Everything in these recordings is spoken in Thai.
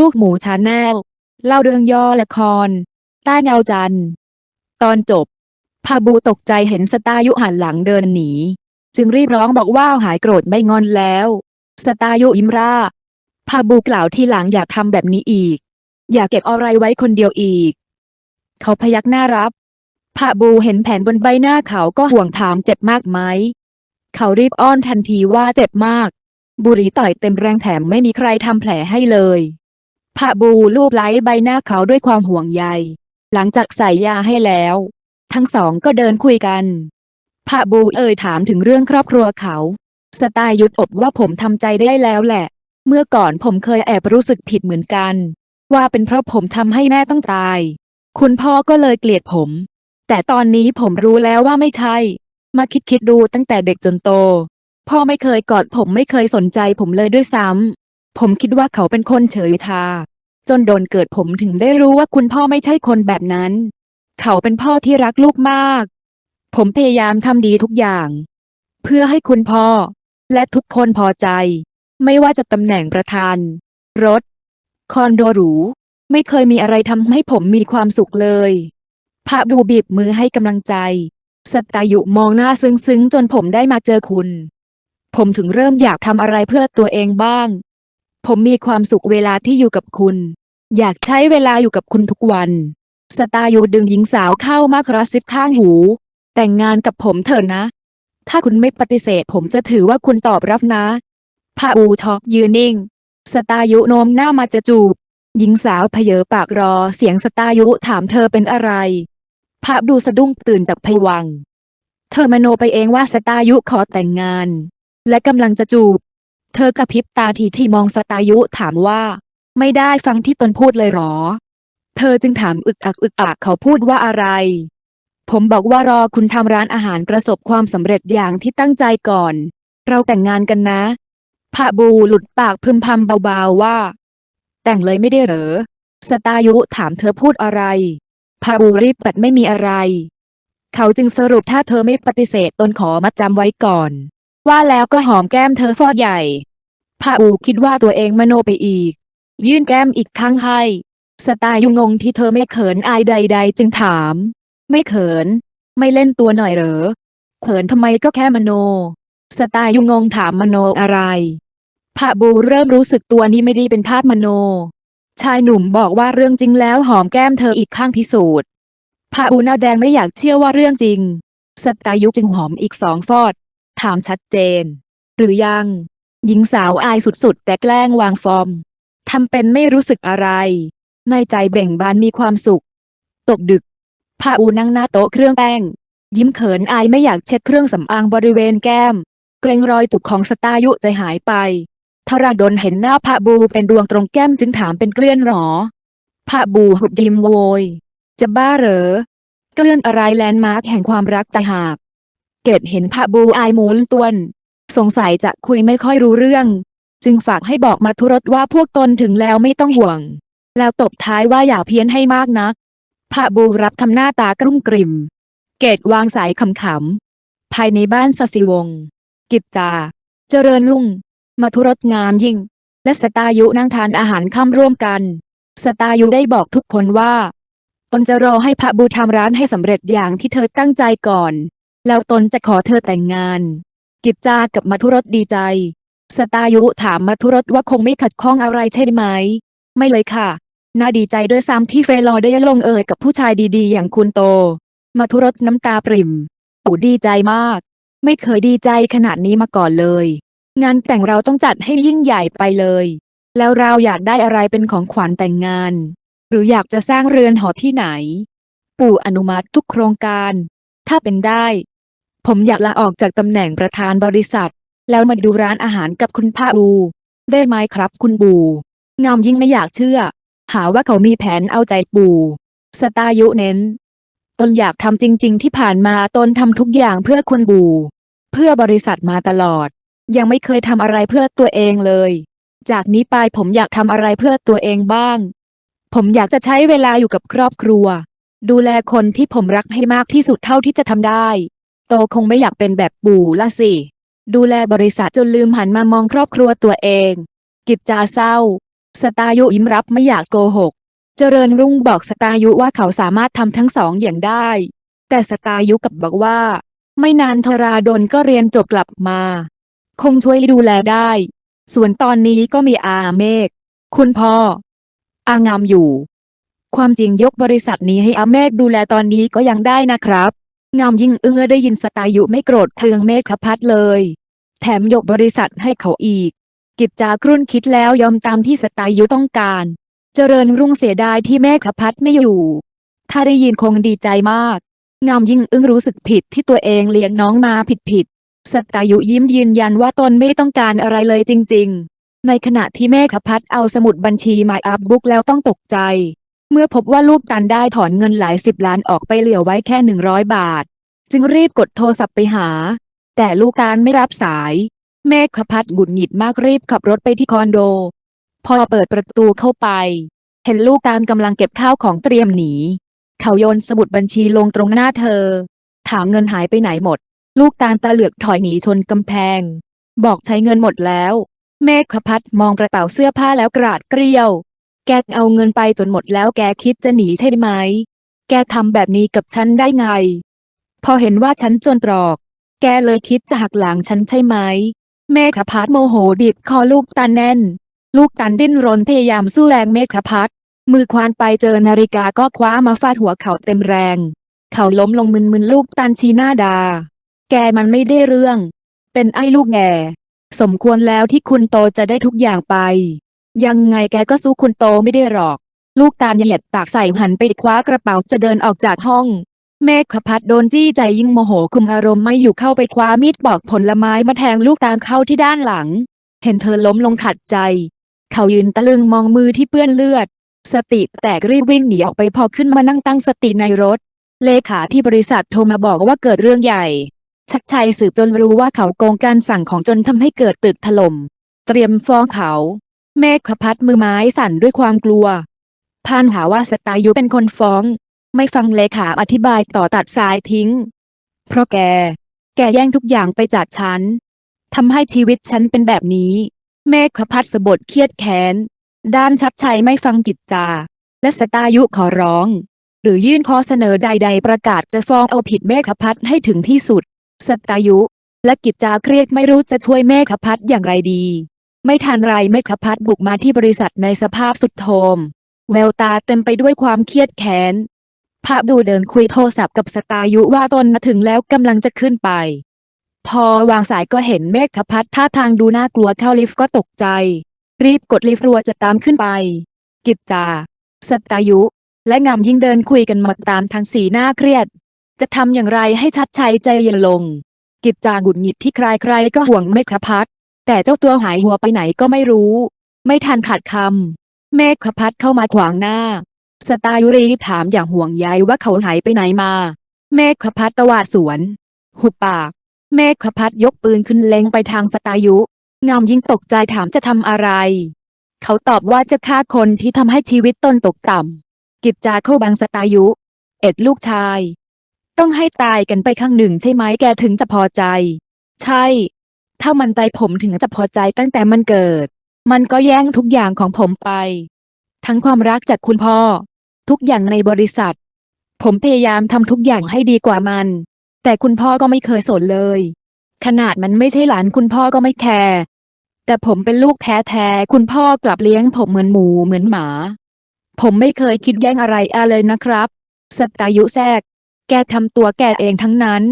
ลูกหมูชาแนลเล่าเรื่องย่อละคร ใต้เงาจันทร์ ตอนจบ พาบูตกใจเห็นสตายุหันหลังเดินหนี จึงรีบร้องบอกว่าหายโกรธไม่งอนแล้ว สตายุยิ้มราพาบูกล่าวที่หลังอย่าทำแบบนี้อีก อย่าเก็บอะไรไว้คนเดียวอีก เขาพยักหน้ารับพาบูเห็นแผนบนใบหน้าเขาก็ห่วงถามเจ็บมากไหม เขารีบอ้อนทันทีว่าเจ็บมาก บุรีต่อยเต็มแรงแถมไม่มีใครทำแผลให้เลย พระบูลูบไล้ใบหน้าเขาด้วยความห่วงใย หลังจากใส่ยาให้แล้ว ทั้งสองก็เดินคุยกันพระบูเอ่ยถามถึงเรื่องครอบครัวเขา สไตล์ยุดอบว่าผมทำใจได้แล้วแหละ เมื่อก่อนผมเคยแอบรู้สึกผิดเหมือนกัน ว่าเป็นเพราะผมทำให้แม่ต้องตาย คุณพ่อก็เลยเกลียดผม แต่ตอนนี้ผมรู้แล้วว่าไม่ใช่ มาคิดคิดดูตั้งแต่เด็กจนโต พ่อไม่เคยกอดผมไม่เคยสนใจผมเลยด้วยซ้ำ ผมคิดว่าเขาเป็นคนเฉยชา จนโดนเกิดผมถึงได้รู้ว่าคุณพ่อไม่ใช่คนแบบนั้น เขาเป็นพ่อที่รักลูกมาก ผมพยายามทำดีทุกอย่าง เพื่อให้คุณพ่อ และทุกคนพอใจ ไม่ว่าจะตำแหน่งประธาน รถ คอนโดหรู ไม่เคยมีอะไรทำให้ผมมีความสุขเลยพระดูบีบมือให้กำลังใจสตายุมองหน้าซึ้งๆ จนผมได้มาเจอคุณ ผมถึงเริ่มอยากทำอะไรเพื่อตัวเองบ้าง ผมมีความสุขเวลาที่อยู่กับคุณ อยากใช้เวลาอยู่กับคุณทุกวัน สตายุดึงหญิงสาวเข้ามากระซิบข้างหู แต่งงานกับผมเถอะนะ ถ้าคุณไม่ปฏิเสธผมจะถือว่าคุณตอบรับนะพระอูช็อกยืนนิ่ง สตายุโน้มหน้ามาจะจูบ หญิงสาวเพเยอปากรอเสียงสตายุถามเธอเป็นอะไรพระดูสะดุ้งตื่นจากภวัง เธอมโนไปเองว่าสตายุขอแต่งงาน และกำลังจะจูบ เธอกระพริบตาทีที่มองสตายุถามว่า ไม่ได้ฟังที่ตนพูดเลยหรอ เธอจึงถามอึกอักอึกอักเขาพูดว่าอะไร ผมบอกว่ารอคุณทำร้านอาหารประสบความสำเร็จอย่างที่ตั้งใจก่อน เราแต่งงานกันนะพะบูหลุดปากพึมพำเบาๆว่า แต่งเลยไม่ได้เหรอ สตายุถามเธอพูดอะไรพาบูรีบปัดไม่มีอะไร เขาจึงสรุปถ้าเธอไม่ปฏิเสธตนขอมัดจำไว้ก่อน ว่าแล้วก็หอมแก้มเธอฟอดใหญ่พาบูคิดว่าตัวเองมโนไปอีก ยื่นแก้มอีกครั้งให้ สไตล์ยุงงที่เธอไม่เขินอายใด ๆ จึงถาม ไม่เขิน ไม่เล่นตัวหน่อยเหรอ เขินทำไมก็แค่มโน สไตล์ยุงงถามมโนอะไรพาบูเริ่มรู้สึกตัวนี้ไม่ได้เป็นภาพมโน ชายหนุ่มบอกว่าเรื่องจริงแล้วหอมแก้มเธออีกข้างพิสูจน์พาอูหน้าแดงไม่อยากเชื่อว่าเรื่องจริง สตายุจึงหอมอีกสองฟอด ถามชัดเจน หรือยัง หญิงสาวอายสุดๆ แต่แกล้งวางฟอร์มทำเป็นไม่รู้สึกอะไร ในใจเบ่งบานมีความสุข ตกดึกพาอูนั่งหน้าโต๊ะเครื่องแป้ง ยิ้มเขินอายไม่อยากเช็ดเครื่องสำอางบริเวณแก้ม เกรงรอยจุกของสตายุใจหายไปทราดนเห็นหน้าพระบูเป็นดวงตรงแก้มจึงถามเป็นเกลื่อนหรอพระบูหุบดิมโวย จะบ้าเหรอ เกลื่อนอะไรแลนด์มาร์กแห่งความรักแต่หาก เกดเห็นพระบูอายมูลตวน สงสัยจะคุยไม่ค่อยรู้เรื่อง จึงฝากให้บอกมาทุรสว่าพวกตนถึงแล้วไม่ต้องห่วง แล้วตบท้ายว่าอย่าเพี้ยนให้มากนักพระบูรับคำหน้าตากรุ่มกริ่ม เกดวางสายขำๆภายในบ้านสสิวงศ์กิจจา เจริญรุ่งมาทุรสงามยิ่ง และสตายุนั่งทานอาหารค่ำร่วมกัน สตายุได้บอกทุกคนว่าตนจะรอให้พระบูทำร้านให้สำเร็จอย่างที่เธอตั้งใจก่อน แล้วตนจะขอเธอแต่งงาน กิจจากับมาทุรสดีใจ สตายุถามมาทุรสว่าคงไม่ขัดข้องอะไรใช่ไหม ไม่เลยค่ะ น่าดีใจด้วยซ้ำที่เฟลอได้ลงเอยกับผู้ชายดีๆ อย่างคุณโตมาทุรสน้ำตาปริ่มปู่ดีใจมาก ไม่เคยดีใจขนาดนี้มาก่อนเลย งานแต่งเราต้องจัดให้ยิ่งใหญ่ไปเลย แล้วเราอยากได้อะไรเป็นของขวัญแต่งงาน หรืออยากจะสร้างเรือนหอที่ไหน ปู่อนุมัติทุกโครงการ ถ้าเป็นได้ ผมอยากลาออกจากตำแหน่งประธานบริษัท แล้วมาดูร้านอาหารกับคุณพ่าอูได้ไหมครับคุณปูงามยิ่งไม่อยากเชื่อ หาว่าเขามีแผนเอาใจปู่สตายุเน้น ตนอยากทำจริง ๆ ที่ผ่านมาตนทำทุกอย่างเพื่อคุณปูเพื่อบริษัทมาตลอด ยังไม่เคยทำอะไรเพื่อตัวเองเลย จากนี้ไปผมอยากทำอะไรเพื่อตัวเองบ้าง ผมอยากจะใช้เวลาอยู่กับครอบครัว ดูแลคนที่ผมรักให้มากที่สุดเท่าที่จะทำได้ โตคงไม่อยากเป็นแบบปู่ละสิ ดูแลบริษัทจนลืมหันมามองครอบครัวตัวเอง กิจจาเศร้า สตายุยิ้มรับไม่อยากโกหก เจริญรุ่งบอกสตายุว่าเขาสามารถทำทั้งสองอย่างได้ แต่สตายุกับบอกว่า ไม่นานธราดลก็เรียนจบกลับมา คงช่วยดูแลได้ ส่วนตอนนี้ก็มีอาเมฆคุณพ่อ อางามอยู่ ความจริงยกบริษัทนี้ให้อาเมฆดูแลตอนนี้ก็ยังได้นะครับ งามยิ่งอึ้งเมื่อได้ยินสตายุไม่โกรธเคืองเมฆพัดเลย แถมยกบริษัทให้เขาอีก กิจจากรุ่นคิดแล้วยอมตามที่สตายุต้องการ เจริญรุ่งเสียดายที่เมฆพัดไม่อยู่ ถ้าได้ยินคงดีใจมาก งามยิ่งอึ้งรู้สึกผิดที่ตัวเองเลี้ยงน้องมาผิดผิดสตายุยิ้มยืนยันว่าตนไม่ต้องการอะไรเลยจริง ๆ ในขณะที่เมฆพัดเอาสมุดบัญชีมาอัพบุ๊กแล้วต้องตกใจ เมื่อพบว่าลูกตันได้ถอนเงินหลายสิบล้านออกไปเหลือไว้แค่หนึ่งร้อยบาท จึงรีบกดโทรศัพท์ไปหา แต่ลูกตาลไม่รับสาย เมฆพัดหงุดหงิดมากรีบขับรถไปที่คอนโด พอเปิดประตูเข้าไป เห็นลูกตาลกำลังเก็บข้าวของเตรียมหนี เขาโยนสมุดบัญชีลงตรงหน้าเธอ ถามเงินหายไปไหนหมด ลูกตาลตาเหลือกถอยหนีชนกำแพง บอกใช้เงินหมดแล้ว เมฆพัดมองกระเป๋าเสื้อผ้าแล้วกราดเกลียว แกเอาเงินไปจนหมดแล้วแกคิดจะหนีใช่ไหม แกทำแบบนี้กับฉันได้ไง พอเห็นว่าฉันจนตรอก แกเลยคิดจะหักหลังฉันใช่ไหม เมฆพัดโมโหบีบคอลูกตาแน่น ลูกตันดิ้นรนพยายามสู้แรงเมฆพัดมือควานไปเจอนาฬิกาก็คว้ามาฟาดหัวเขาเต็มแรง เขาล้มลงมึนๆลูกตันชีหน้าดา แกมันไม่ได้เรื่อง เป็นไอ้ลูกแง่สมควรแล้วที่คุณโตจะได้ทุกอย่างไป ยังไงแกก็สู้คุณโตไม่ได้หรอก ลูกตาลเหยียดปากใส่หันไปคว้ากระเป๋าจะเดินออกจากห้อง เมฆขพัดโดนจี้ใจยิ่งโมโหคุมอารมณ์ไม่อยู่เข้าไปคว้ามีดปอกผลไม้มาแทงลูกตาลเข้าที่ด้านหลัง เห็นเธอล้มลงขัดใจ เขายืนตะลึงมองมือที่เปื้อนเลือด สติแตกรีบวิ่งหนีออกไปพอขึ้นมานั่งตั้งสติในรถ เลขาที่บริษัทโทรมาบอกว่าเกิดเรื่องใหญ่ ชักชัยสืบจนรู้ว่าเขาโกงการสั่งของจนทำให้เกิดตึกถล่ม เตรียมฟ้องเขา เมฆขพัดมือไม้สั่นด้วยความกลัว พานหาว่าสตายุเป็นคนฟ้อง ไม่ฟังเลขาอธิบายต่อตัดสายทิ้ง เพราะแก แกแย่งทุกอย่างไปจากฉันทำให้ชีวิตฉันเป็นแบบนี้ เมฆขพัดสะบดเครียดแค้น ด้านชัดชัยไม่ฟังกิจจา และสตายุขอร้อง หรือยื่นข้อเสนอใด ๆ ประกาศจะฟ้องเอาผิดเมฆพัดให้ถึงที่สุด สตายุและกิจจาเครียดไม่รู้จะช่วยเมฆพัดอย่างไรดี ไม่ทันไรเมฆพัดบุกมาที่บริษัทในสภาพสุดโทรมแววตาเต็มไปด้วยความเครียดแค้นภาพดูเดินคุยโทรศัพท์กับสตายุว่าตนมาถึงแล้วกำลังจะขึ้นไป พอวางสายก็เห็นเมฆพัดท่าทางดูน่ากลัวเข้าลิฟต์ก็ตกใจ รีบกดลิฟต์รัวจะตามขึ้นไป กิจจาสตายุ และงามยิ่งเดินคุยกันหมดตามทางสีหน้าเครียด จะทำอย่างไรให้ชัดชัยใจเย็นลง กิจจาหงุดหงิดที่ใครๆก็ห่วงเมฆพัด แต่เจ้าตัวหายหัวไปไหนก็ไม่รู้ ไม่ทันขาดคำเมฆพัดเข้ามาขวางหน้า สตายุรีถามอย่างห่วงใยว่าเขาหายไปไหนมา เมฆพัดตวาดสวน หุบปาก เมฆพัดยกปืนขึ้นเล็งไปทางสตายุ งามยิ่งตกใจถามจะทำอะไร เขาตอบว่าจะฆ่าคนที่ทำให้ชีวิตตนตกต่ำกิจจาเข้าบังสตายุ เอ็ดลูกชาย ต้องให้ตายกันไปข้างหนึ่งใช่ไหมแกถึงจะพอใจ ใช่ ถ้ามันตายผมถึงจะพอใจตั้งแต่มันเกิด มันก็แย่งทุกอย่างของผมไป ทั้งความรักจากคุณพ่อ ทุกอย่างในบริษัท ผมพยายามทำทุกอย่างให้ดีกว่ามัน แต่คุณพ่อก็ไม่เคยสนเลย ขนาดมันไม่ใช่หลานคุณพ่อก็ไม่แคร์แต่ผมเป็นลูกแท้ๆคุณพ่อกลับเลี้ยงผมเหมือนหมูเหมือนหมา ผมไม่เคยคิดแย่งอะไรอาเลยนะครับสตายุแทรก แกทำตัวแกเองทั้งนั้น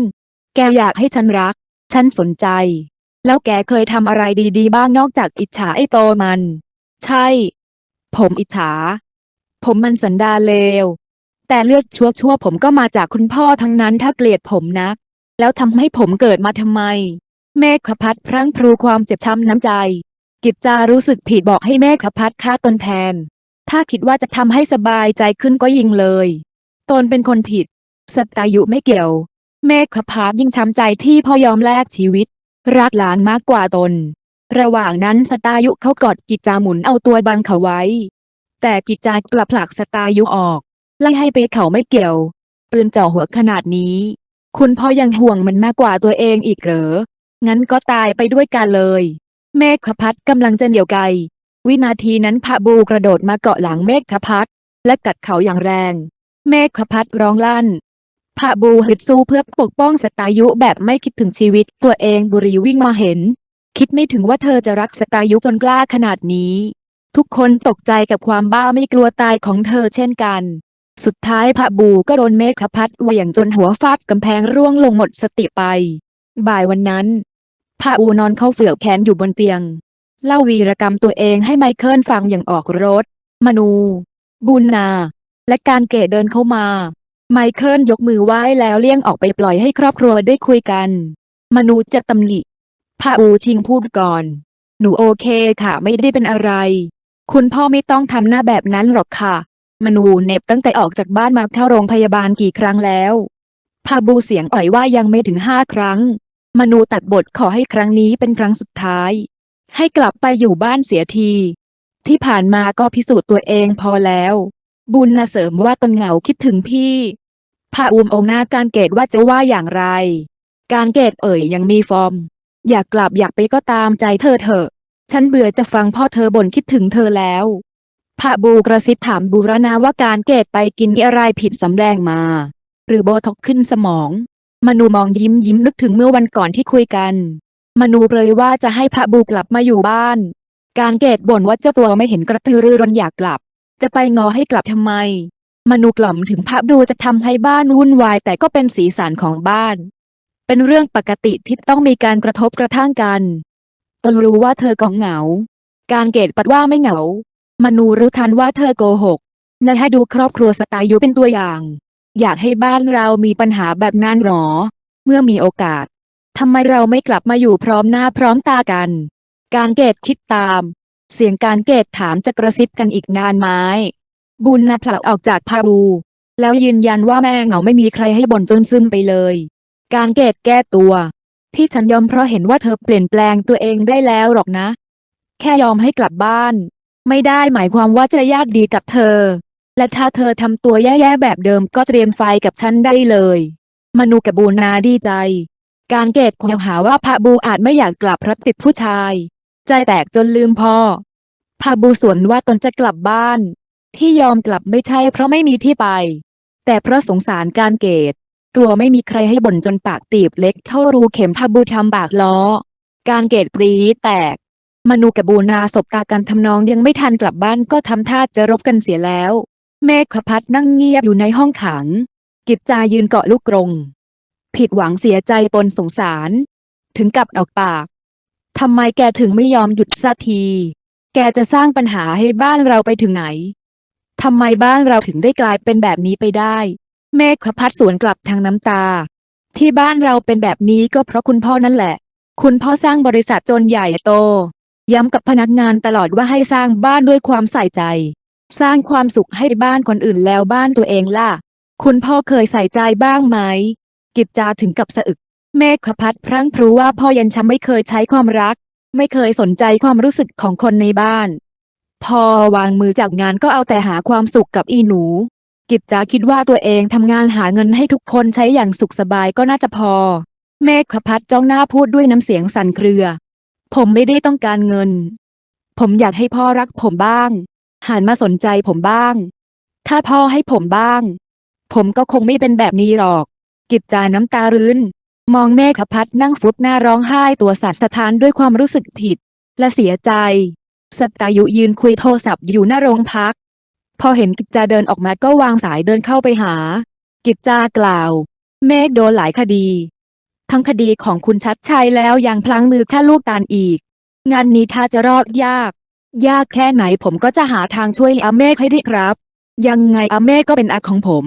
แกอยากให้ฉันรัก ฉันสนใจ แล้วแกเคยทำอะไรดีๆ บ้างนอกจากอิจฉาไอ้โตมัน ใช่ ผมอิจฉา ผมมันสันดาเลว แต่เลือดชั่วชั่วผมก็มาจากคุณพ่อทั้งนั้นถ้าเกลียดผมนัก แล้วทำให้ผมเกิดมาทำไมเมฆพัดพรั่งพรูความเจ็บช้ำน้ำใจ กิจจารู้สึกผิดบอกให้เมฆพัดฆ่าตนแทน ถ้าคิดว่าจะทำให้สบายใจขึ้นก็ยิงเลย ตนเป็นคนผิดสตายุไม่เกี่ยวเมฆพัดยิ่งช้ำใจที่พ่อยอมแลกชีวิต รักหลานมากกว่าตน ระหว่างนั้นสตายุเขากอดกิจจาหมุนเอาตัวบังเขาไว้ แต่กิจจากลับผลักสตายุออกไล่ให้ไปเขาไม่เกี่ยว ปืนเจ่อหัวขนาดนี้ คุณพ่อยังห่วงมันมากกว่าตัวเองอีกเหรอ งั้นก็ตายไปด้วยกันเลย เมฆพัดกำลังจะเหนียวไกลวินาทีนั้นพระบูกระโดดมาเกาะหลังเมฆพัทและกัดเขาอย่างแรง เมฆพัทร้องลั่น พระบูฮึดสู้เพื่อปกป้องสตายุแบบไม่คิดถึงชีวิต ตัวเองบุรีวิ่งมาเห็น คิดไม่ถึงว่าเธอจะรักสตายุจนกล้าขนาดนี้ ทุกคนตกใจกับความบ้าไม่กลัวตายของเธอเช่นกัน สุดท้ายพระบูก็โดนเมฆพัทเหวี่ยงจนหัวฟาดกำแพงร่วงลงหมดสติไป บ่ายวันนั้นพระอูนอนเข้าเฝือกแขนอยู่บนเตียง เล่าวีรกรรมตัวเองให้ไมเคิลฟังอย่างออกรถ มนู บุญนา และการเกตเดินเข้ามา ไมเคิลยกมือไหว้แล้วเลี่ยงออกไปปล่อยให้ครอบครัวได้คุยกัน มนูจะตำหนิพระอูชิงพูดก่อน หนูโอเคค่ะไม่ได้เป็นอะไร คุณพ่อไม่ต้องทำหน้าแบบนั้นหรอกค่ะ มนูเน็บตั้งแต่ออกจากบ้านมาเข้าโรงพยาบาลกี่ครั้งแล้วพาบูเสียงอ่อยว่ายังไม่ถึงห้าครั้ง มนูตัดบทขอให้ครั้งนี้เป็นครั้งสุดท้าย ให้กลับไปอยู่บ้านเสียที ที่ผ่านมาก็พิสูจน์ตัวเองพอแล้ว บุญนะเสริมว่าตนเหงาคิดถึงพี่พระอุมองค์หน้าการเกตว่าจะว่าอย่างไร การเกตเอ่ยยังมีฟอร์ม อยากกลับอยากไปก็ตามใจเธอเถอะ ฉันเบื่อจะฟังพ่อเธอบ่นคิดถึงเธอแล้วพระบูกระซิบถามบูรณาว่าการเกตไปกินอะไรผิดสำแดงมา หรือโบทอกขึ้นสมอง มนูมองยิ้มยิ้มนึกถึงเมื่อวันก่อนที่คุยกัน มนูเปรยว่าจะให้พระบูกลับมาอยู่บ้าน การเกตบ่นว่าเจ้าตัวไม่เห็นกระตือรือร้นอยากกลับ จะไปงอให้กลับทำไม มนูกล่อมถึงพระบูจะทำให้บ้านวุ่นวายแต่ก็เป็นสีสันของบ้าน เป็นเรื่องปกติที่ต้องมีการกระทบกระทั่งกัน ตนรู้ว่าเธอก็เหงา การเกตปัดว่าไม่เหงา มนูรู้ทันว่าเธอโกหกและให้ดูครอบครัวสไตล์ยุเป็นตัวอย่าง อยากให้บ้านเรามีปัญหาแบบนั้นหรอ เมื่อมีโอกาสทำไมเราไม่กลับมาอยู่พร้อมหน้าพร้อมตากัน การเกตคิดตาม เสียงการเกตถามจะกระซิบกันอีกนานไหมบุญนะผลักออกจากพารู แล้วยืนยันว่าแม่เหงาไม่มีใครให้บ่นจนซึมไปเลย การเกตแก้ตัว ที่ฉันยอมเพราะเห็นว่าเธอเปลี่ยนแปลงตัวเองได้แล้วหรอกนะ แค่ยอมให้กลับบ้าน ไม่ได้หมายความว่าจะญาติดีกับเธอ และถ้าเธอทำตัวแย่ๆแบบเดิมก็เตรียมไฟกับฉันได้เลย มนูกับบูนาดีใจ การเกตควหาว่าพระบูอาจไม่อยากกลับเพราะติดผู้ชาย ใจแตกจนลืมพ่อพระบูสวนว่าตนจะกลับบ้าน ที่ยอมกลับไม่ใช่เพราะไม่มีที่ไป แต่เพราะสงสารการเกต กลัวไม่มีใครให้บ่นจนปากตีบเล็กเท่ารูเข็มพระบูทำบากล้อ การเกตปรีแตก มนูกับบูนาสบตากันทำนองยังไม่ทันกลับบ้านก็ทำท่าจะรบกันเสียแล้ว เมฆขพัดนั่งเงียบอยู่ในห้องขัง กิจจายืนเกาะลูกกรง ผิดหวังเสียใจปนสงสาร ถึงกับออกปาก ทำไมแกถึงไม่ยอมหยุดสักที แกจะสร้างปัญหาให้บ้านเราไปถึงไหน ทำไมบ้านเราถึงได้กลายเป็นแบบนี้ไปได้ เมฆขพัดสวนกลับทางน้ำตา ที่บ้านเราเป็นแบบนี้ก็เพราะคุณพ่อนั่นแหละ คุณพ่อสร้างบริษัทจนใหญ่โต ย้ำกับพนักงานตลอดว่าให้สร้างบ้านด้วยความใส่ใจ สร้างความสุขให้บ้านคนอื่นแล้วบ้านตัวเองล่ะ คุณพ่อเคยใส่ใจบ้างไหม กิจจาถึงกับสะอึก เมฆขพัดพรั่งพรู้ว่าพ่อยันช้ำไม่เคยใช้ความรัก ไม่เคยสนใจความรู้สึกของคนในบ้าน พอวางมือจากงานก็เอาแต่หาความสุขกับอีหนู กิจจาคิดว่าตัวเองทำงานหาเงินให้ทุกคนใช้อย่างสุขสบายก็น่าจะพอ เมฆขพัดจ้องหน้าพูดด้วยน้ำเสียงสั่นเครือ ผมไม่ได้ต้องการเงิน ผมอยากให้พ่อรักผมบ้าง หันมาสนใจผมบ้าง ถ้าพ่อให้ผมบ้าง ผมก็คงไม่เป็นแบบนี้หรอก กิจจาน้ำตารื้น มองเมฆพัดนั่งฟุบหน้าร้องไห้ตัวสั่นสะท้านด้วยความรู้สึกผิด และเสียใจสตายุยืนคุยโทรศัพท์อยู่หน้าโรงพัก พอเห็นกิจจาเดินออกมาก็วางสายเดินเข้าไปหา กิจจากล่าว เมฆโดนหลายคดี ทั้งคดีของคุณชัดชัยแล้วยังพลั้งมือฆ่าลูกตาลอีก งานนี้ถ้าจะรอดยาก ยากแค่ไหนผมก็จะหาทางช่วยอาเมฆให้ได้ครับ ยังไงอาเมฆก็เป็นอาของผม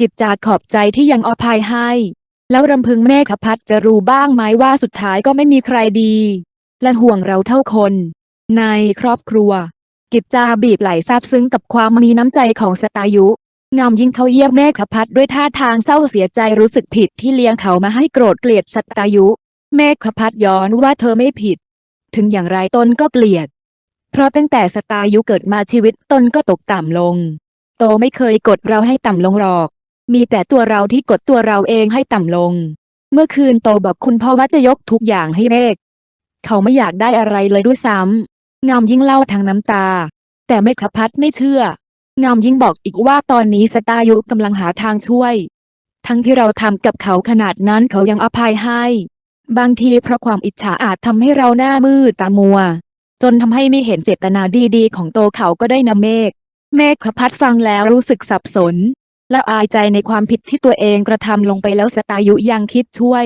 กิจจาขอบใจที่ยังอภัยให้ แล้วรำพึงเมฆพัดจะรู้บ้างไหมว่าสุดท้ายก็ไม่มีใครดี และห่วงเราเท่าคน ในครอบครัว กิจจาบีบไหลซาบซึ้งกับความมีน้ำใจของสตายุ งามยิ่งเขาเยี่ยมเมฆพัดด้วยท่าทางเศร้าเสียใจรู้สึกผิดที่เลี้ยงเขามาให้โกรธเกลียดสตายุ เมฆพัดย้อนว่าเธอไม่ผิด ถึงอย่างไรตนก็เกลียด เพราะตั้งแต่สตายุเกิดมาชีวิตตนก็ตกต่ำลง โตไม่เคยกดเราให้ต่ำลงหรอก มีแต่ตัวเราที่กดตัวเราเองให้ต่ำลง เมื่อคืนโตบอกคุณพ่อว่าจะยกทุกอย่างให้เมฆเขาไม่อยากได้อะไรเลยด้วยซ้ำงามยิ่งเล่าทางน้ำตา แต่เมฆพัดไม่เชื่องามยิ่งบอกอีกว่าตอนนี้สตายุกำลังหาทางช่วย ทั้งที่เราทำกับเขาขนาดนั้นเขายังอภัยให้ บางทีเพราะความอิจฉาอาจทำให้เราหน้ามืดตามัว จนทำให้ไม่เห็นเจตนาดีๆ ของโตเขาก็ได้นะเมฆเมฆขพัดฟังแล้วรู้สึกสับสน และอายใจในความผิดที่ตัวเองกระทำลงไปแล้วสตายุยังคิดช่วย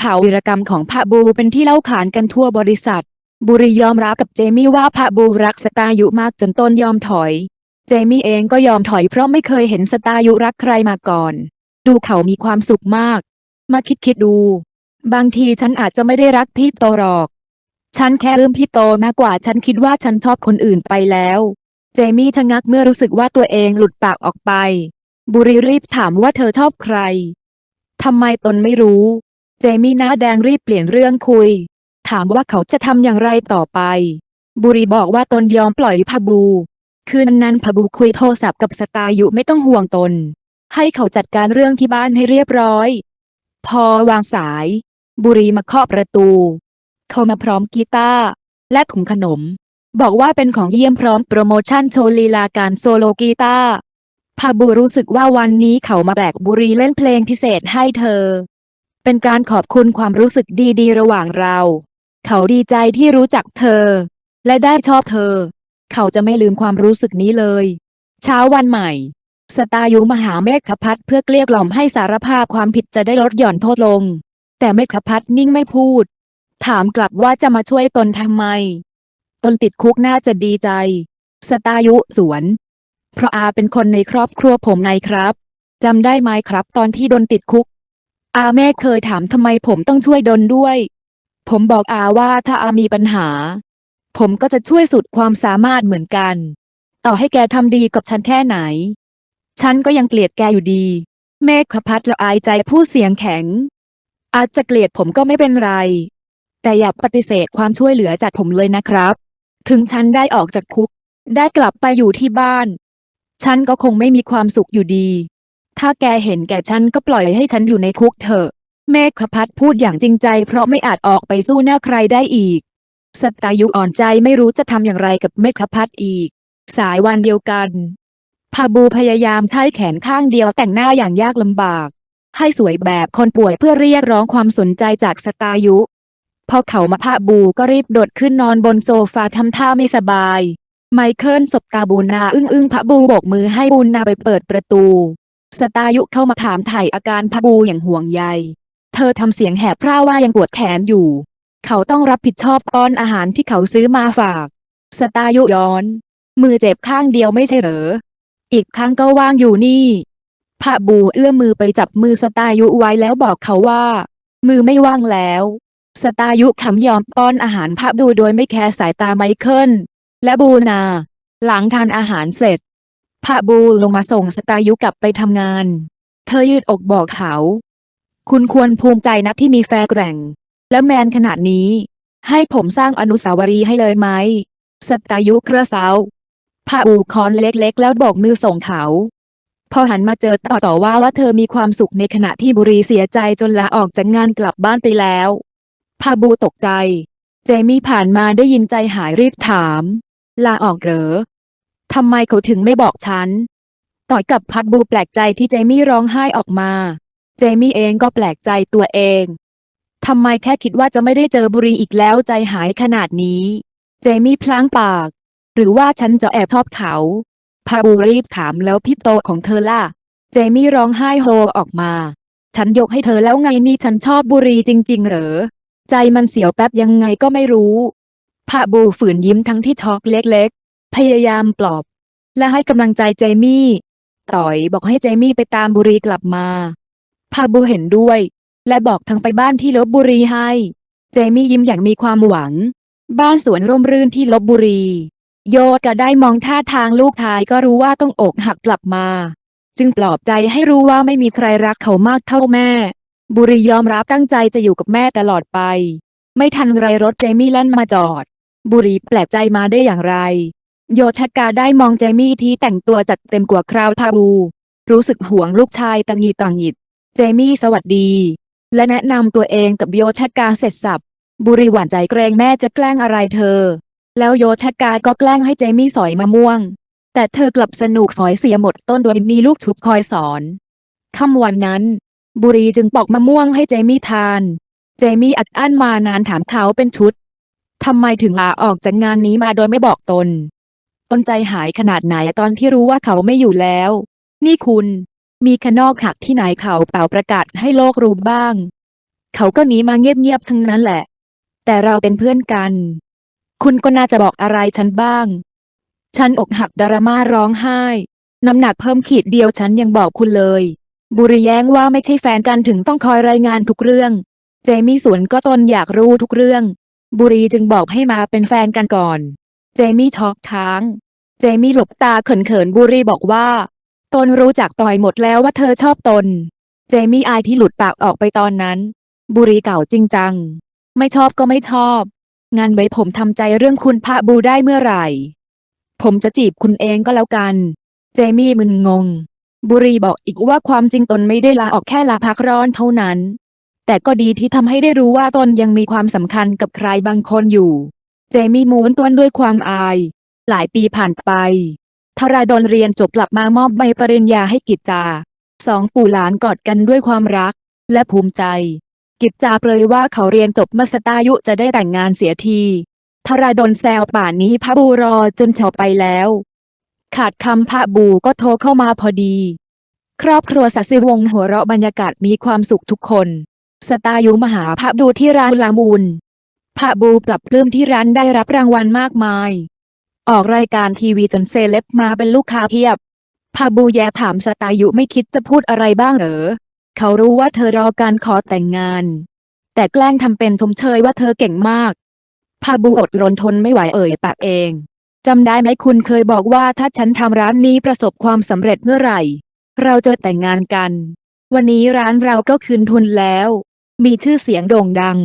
ข่าววีรกรรมของพระบูเป็นที่เล่าขานกันทั่วบริษัท บุรียอมรับกับเจมี่ว่าพระบูรักสตายุมากจนต้นยอมถอย เจมี่เองก็ยอมถอยเพราะไม่เคยเห็นสตายุรักใครมาก่อน ดูเขามีความสุขมาก มาคิดคิดดู บางทีฉันอาจจะไม่ได้รักพี่โตหรอก ฉันแค่ลืมพี่โตมากกว่าฉันคิดว่าฉันชอบคนอื่นไปแล้ว เจมี่ชะงักเมื่อรู้สึกว่าตัวเองหลุดปากออกไป บุรีรีบถามว่าเธอชอบใคร ทำไมตนไม่รู้ เจมี่หน้าแดงรีบเปลี่ยนเรื่องคุย ถามว่าเขาจะทำอย่างไรต่อไป บุรีบอกว่าตนยอมปล่อยพะบู คืนนั้นพะบูคุยโทรศัพท์กับสตายุไม่ต้องห่วงตน ให้เขาจัดการเรื่องที่บ้านให้เรียบร้อย พอวางสาย บุรีมาเคาะประตู เขามาพร้อมกีตาร์และถุงขนม บอกว่าเป็นของเยี่ยมพร้อมโปรโมชั่นโชว์ลีลาการโซโลกีตาร์ พาบูรู้สึกว่าวันนี้เขามาแบกบุรีเล่นเพลงพิเศษให้เธอ เป็นการขอบคุณความรู้สึกดีๆ ระหว่างเรา เขาดีใจที่รู้จักเธอ และได้ชอบเธอ เขาจะไม่ลืมความรู้สึกนี้เลย เช้าวันใหม่ สตายุมาหาเมฆพัดเพื่อเกลี้ยกล่อมให้สารภาพความผิดจะได้ลดหย่อนโทษลง แต่เมฆพัดนิ่งไม่พูด ถามกลับว่าจะมาช่วยตนทำไม ตนติดคุกน่าจะดีใจ สตายุสวน เพราะอาเป็นคนในครอบครัวผมไงครับจำได้ไหมครับ ตอนที่ดนติดคุก อาแม่เคยถามทำไมผมต้องช่วยดนด้วย ผมบอกอาว่าถ้าอามีปัญหา ผมก็จะช่วยสุดความสามารถเหมือนกัน ต่อให้แกทำดีกับฉันแค่ไหน ฉันก็ยังเกลียดแกอยู่ดี เมฆขพัดละอายใจผู้เสียงแข็ง อาจจะเกลียดผมก็ไม่เป็นไร แต่อย่าปฏิเสธความช่วยเหลือจากผมเลยนะครับ ถึงฉันได้ออกจากคุก ได้กลับไปอยู่ที่บ้าน ฉันก็คงไม่มีความสุขอยู่ดี ถ้าแกเห็นแก่ฉันก็ปล่อยให้ฉันอยู่ในคุกเถอะ เมฆขพัดพูดอย่างจริงใจ เพราะไม่อาจออกไปสู้หน้าใครได้อีก สตายุอ่อนใจไม่รู้จะทำอย่างไรกับเมฆขพัดอีก สายวันเดียวกันพาบูพยายามใช้แขนข้างเดียวแต่งหน้าอย่างยากลำบาก ให้สวยแบบคนป่วยเพื่อเรียกร้องความสนใจจากสตายุ พอเขามาพาบูก็รีบโดดขึ้นนอนบนโซฟาทำท่าไม่สบาย ไมเคิลสบตาบูนาอึ้งอึ้งพระบูโบกมือให้บูนาไปเปิดประตู สตายุเข้ามาถามไถ่อาการพระบูอย่างห่วงใย เธอทำเสียงแหบพร่าว่ายังปวดแขนอยู่ เขาต้องรับผิดชอบป้อนอาหารที่เขาซื้อมาฝาก สตายุย้อน มือเจ็บข้างเดียวไม่ใช่เหรอ อีกข้างก็ว่างอยู่นี่พระบูเอื้อมมือไปจับมือสตายุไว้แล้วบอกเขาว่า มือไม่ว่างแล้ว สตายุขำยอมป้อนอาหารพระบูโดยไม่แคร์สายตาไมเคิล และบูนา หลังทานอาหารเสร็จพระบูลงมาส่งสตายุกลับไปทำงาน เธอยืดอกบอกเขา คุณควรภูมิใจนะที่มีแฟนแกร่ง และแมนขนาดนี้ ให้ผมสร้างอนุสาวรีย์ให้เลยไหมสตายุกระเซาพระบูคอนเล็กๆ แล้วบอกมือส่งเขา พอหันมาเจอต่อต่อว่าว่าเธอมีความสุขในขณะที่บุรีเสียใจจนลาออกจากงานกลับบ้านไปแล้วพาบูตกใจ เจมี่ผ่านมาได้ยินใจหายรีบถาม ลาออกเหรอ ทำไมเขาถึงไม่บอกฉัน ต่อยกับพัดบูแปลกใจที่เจมี่ร้องไห้ออกมา เจมี่เองก็แปลกใจตัวเอง ทำไมแค่คิดว่าจะไม่ได้เจอบุรีอีกแล้วใจหายขนาดนี้ เจมี่พลางปาก หรือว่าฉันจะแอบชอบเขา พาบูรีบถามแล้วพี่โตของเธอล่ะ เจมี่ร้องไห้โฮออกมา ฉันยกให้เธอแล้วไงนี่ฉันชอบบุรีจริง ๆ เหรอ ใจมันเสียวแป๊บยังไงก็ไม่รู้ พระบูฝืนยิ้มทั้งที่ช็อกเล็กๆ พยายามปลอบ และให้กำลังใจเจมี่ ต่อยบอกให้เจมี่ไปตามบุรีกลับมาพาบูเห็นด้วย และบอกทั้งไปบ้านที่ลบบุรีให้ เจมี่ยิ้มอย่างมีความหวัง บ้านสวนร่มรื่นที่ลบบุรี โยดก็ได้มองท่าทางลูกชายก็รู้ว่าต้องอกหักกลับมา จึงปลอบใจให้รู้ว่าไม่มีใครรักเขามากเท่าแม่ บุรียอมรับตั้งใจจะอยู่กับแม่ตลอดไป ไม่ทันไรรถเจมี่แล่นมาจอด บุรีแปลกใจมาได้อย่างไร โยธกาได้มองเจมี่ที่แต่งตัวจัดเต็มกว่าคราวพารูรู้สึกห่วงลูกชายตังหีตังหิด เจมี่สวัสดี และแนะนำตัวเองกับโยธกาเสร็จสับ บุรีหวั่นใจเกรงแม่จะแกล้งอะไรเธอ แล้วโยธกาก็แกล้งให้เจมี่สอยมะม่วง แต่เธอกลับสนุกสอยเสียหมดต้นโดยมีลูกชุบคอยสอนค่ำวันนั้น บุรีจึงปอกมะม่วงให้เจมี่ทาน เจมี่อัดอั้นมานานถามเขาเป็นชุด ทำไมถึงลาออกจากงานนี้มาโดยไม่บอกตน ตนใจหายขนาดไหนตอนที่รู้ว่าเขาไม่อยู่แล้ว นี่คุณ มีขนอกหักที่ไหนเขาเป่าประกาศให้โลกรู้บ้าง เขาก็หนีมาเงียบๆทั้งนั้นแหละ แต่เราเป็นเพื่อนกัน คุณก็น่าจะบอกอะไรฉันบ้าง ฉันอกหักดราม่าร้องไห้ น้ำหนักเพิ่มขีดเดียวฉันยังบอกคุณเลย บุรีแย้งว่าไม่ใช่แฟนกันถึงต้องคอยรายงานทุกเรื่อง เจมี่สวนก็ตนอยากรู้ทุกเรื่อง บุรีจึงบอกให้มาเป็นแฟนกันก่อน เจมี่ช็อกค้าง เจมี่หลบตาเขินๆบุรีบอกว่า ตนรู้จักต่อยหมดแล้วว่าเธอชอบตน เจมี่อายที่หลุดปากออกไปตอนนั้น บุรีเก่าจริงจัง ไม่ชอบก็ไม่ชอบ งานไว้ผมทำใจเรื่องคุณพระบูได้เมื่อไหร่ ผมจะจีบคุณเองก็แล้วกัน เจมี่มึนงง บุรีบอกอีกว่าความจริงตนไม่ได้ลาออกแค่ลาพักร้อนเท่านั้น แต่ก็ดีที่ทำให้ได้รู้ว่าตนยังมีความสำคัญกับใครบางคนอยู่ เจมี่ม้วนตัวด้วยความอาย หลายปีผ่านไปทราดนเรียนจบกลับมามอบใบปริญญาให้กิจจา สองปู่หลานกอดกันด้วยความรัก และภูมิใจ กิจจาเปรยว่าเขาเรียนจบมาสตายุจะได้แต่งงานเสียทีทราดนแซวป่านนี้พระบูรอจนเฉาไปแล้ว ขาดคำพระบูก็โทรเข้ามาพอดี ครอบครัวสัสิวงหัวเราะบรรยากาศมีความสุขทุกคน สตายุมหาพระบูที่ร้านลามูล พระบูปรับปลื้มที่ร้านได้รับรางวัลมากมาย ออกรายการทีวีจนเซเลบมาเป็นลูกค้าเพียบพาบูแยถามสตายุไม่คิดจะพูดอะไรบ้างเหรอ เขารู้ว่าเธอรอการขอแต่งงาน แต่แกล้งทำเป็นชมเชยว่าเธอเก่งมากพาบูอดรนทนไม่ไหวเอ่ยปากเองจำได้ไหมคุณเคยบอกว่าถ้าฉันทำร้านนี้ประสบความสำเร็จเมื่อไหร่ เราจะแต่งงานกัน วันนี้ร้านเราก็คืนทุนแล้ว มีชื่อเสียงโด่งดัง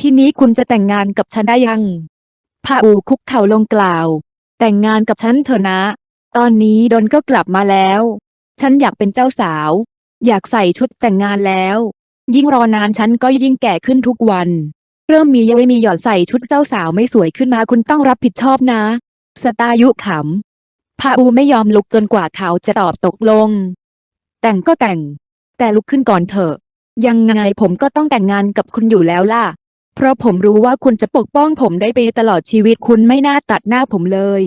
ที่นี้คุณจะแต่งงานกับฉันได้ยังพาบูคุกเข่าลงกล่าว แต่งงานกับฉันเถอะนะ ตอนนี้ดนก็กลับมาแล้ว ฉันอยากเป็นเจ้าสาว อยากใส่ชุดแต่งงานแล้ว ยิ่งรอนานฉันก็ยิ่งแก่ขึ้นทุกวัน เริ่มมีเย้ยมีหย่อนใส่ชุดเจ้าสาวไม่สวยขึ้นมาคุณต้องรับผิดชอบนะ สตายุขำพาบูไม่ยอมลุกจนกว่าเขาจะตอบตกลง แต่งก็แต่ง แต่ลุกขึ้นก่อนเถอะ ยังไงผมก็ต้องแต่งงานกับคุณอยู่แล้วล่ะ เพราะผมรู้ว่าคุณจะปกป้องผมได้ไปตลอดชีวิตคุณไม่น่าตัดหน้าผมเลย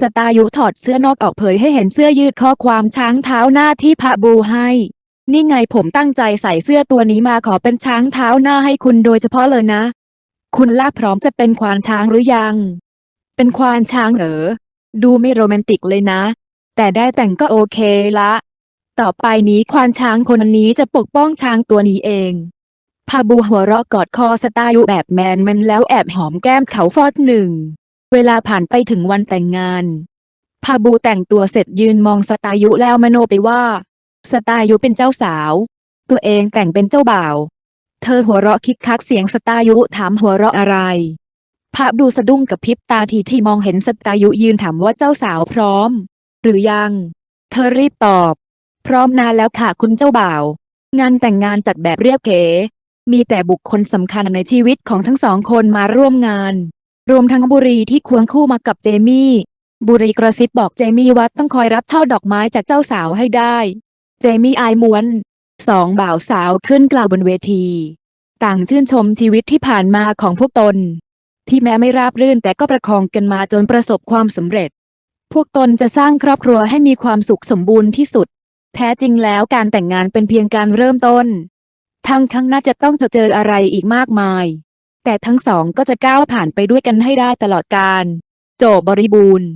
สตายุถอดเสื้อนอกออกเผยให้เห็นเสื้อยืดข้อความช้างเท้าหน้าที่พระบูให้ นี่ไงผมตั้งใจใส่เสื้อตัวนี้มาขอเป็นช้างเท้าหน้าให้คุณโดยเฉพาะเลยนะ คุณล่าพร้อมจะเป็นควานช้างหรือยัง เป็นควานช้างเหรอ ดูไม่โรแมนติกเลยนะ แต่ได้แต่งก็โอเคละ ต่อไปนี้ควานช้างคนนี้จะปกป้องช้างตัวนี้เองพาบูหัวเราะกอดคอสตายุแบบแมนมันแล้วแอบหอมแก้มเขาฟอดหนึ่ง เวลาผ่านไปถึงวันแต่งงานพาบูแต่งตัวเสร็จยืนมองสตายุแล้วมโนไปว่า สตายุเป็นเจ้าสาว ตัวเองแต่งเป็นเจ้าบ่าว เธอหัวเราะคิกคักเสียงสตายุถามหัวเราะอะไรพระดูสะดุ้งกับพิบตาทีที่มองเห็นสตายุยืนถามว่าเจ้าสาวพร้อม หรือยัง เธอรีบตอบ พร้อมนานแล้วค่ะคุณเจ้าบ่าว งานแต่งงานจัดแบบเรียบเก๋มีแต่บุคคลสำคัญในชีวิตของทั้งสองคนมาร่วมงาน รวมทั้งบุรีที่ควงคู่มากับเจมี่ บุรีกระซิบบอกเจมี่ว่าต้องคอยรับช่อดอกไม้จากเจ้าสาวให้ได้ เจมี่อายม้วน สองบ่าวสาวขึ้นกล่าวบนเวที ต่างชื่นชมชีวิตที่ผ่านมาของพวกตน ที่แม้ไม่ราบรื่นแต่ก็ประคองกันมาจนประสบความสำเร็จ พวกตนจะสร้างครอบครัวให้มีความสุขสมบูรณ์ที่สุด แท้จริงแล้วการแต่งงานเป็นเพียงการเริ่มต้น ทั้งข้งน่าจะต้องเจออะไรอีกมากมาย แต่ทั้งสองก็จะก้าวผ่านไปด้วยกันให้ได้ตลอดการ โจบริบูรณ์